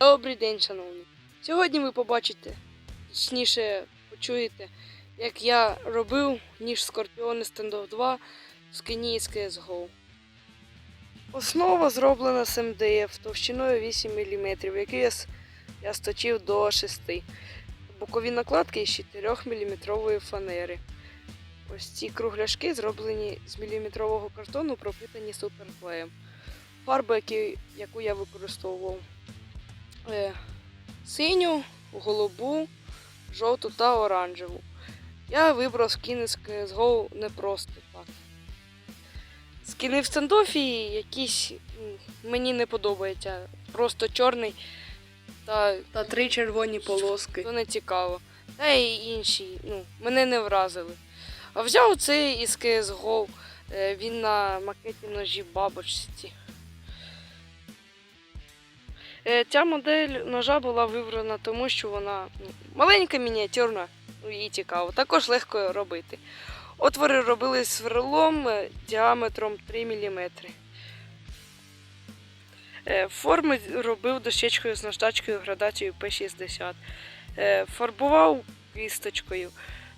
Добрий день, шановні. Сьогодні ви побачите, точніше почуєте, як я робив ніж Скорпіони Standoff 2 з Кені з CSGO. Основа зроблена з МДФ товщиною 8 мм, який я, я сточив до 6. Бокові накладки із 4 мм фанери. Ось ці кругляшки зроблені з міліметрового картону, пропитані суперклеєм. Фарба, яку я використовував синю, голубу, жовту та оранжеву. Я вибрав скіни з CSGO не просто так. Скіни в стендофі якісь мені не подобаються. Просто чорний та, Та три червоні полоски. то не цікаво. Та й інші, ну, мене не вразили. А взяв цей із CSGO, е, він на макеті ножі бабочці. Е, Ця модель ножа була вибрана тому, що вона ну, маленька, мініатюрна ну, і цікаво. Також легко робити. Отвори робили сверлом е, діаметром 3 мм. Е, Форми робив дощечкою з наждачкою градацією P60. Е, Фарбував кісточкою.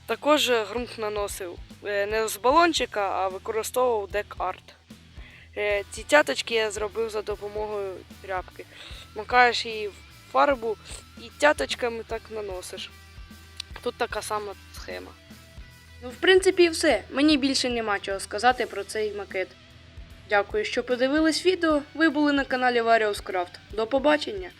Також ґрунт наносив не з балончика, а використовував дек-арт. Е, Ці тяточки я зробив за допомогою тряпки. Макаєш її в фарбу і тяточками так наносиш. Тут така сама схема. Ну, в принципі, все. Мені більше нема чого сказати про цей макет. Дякую, що подивились відео. Ви були на каналі Various Craft. До побачення!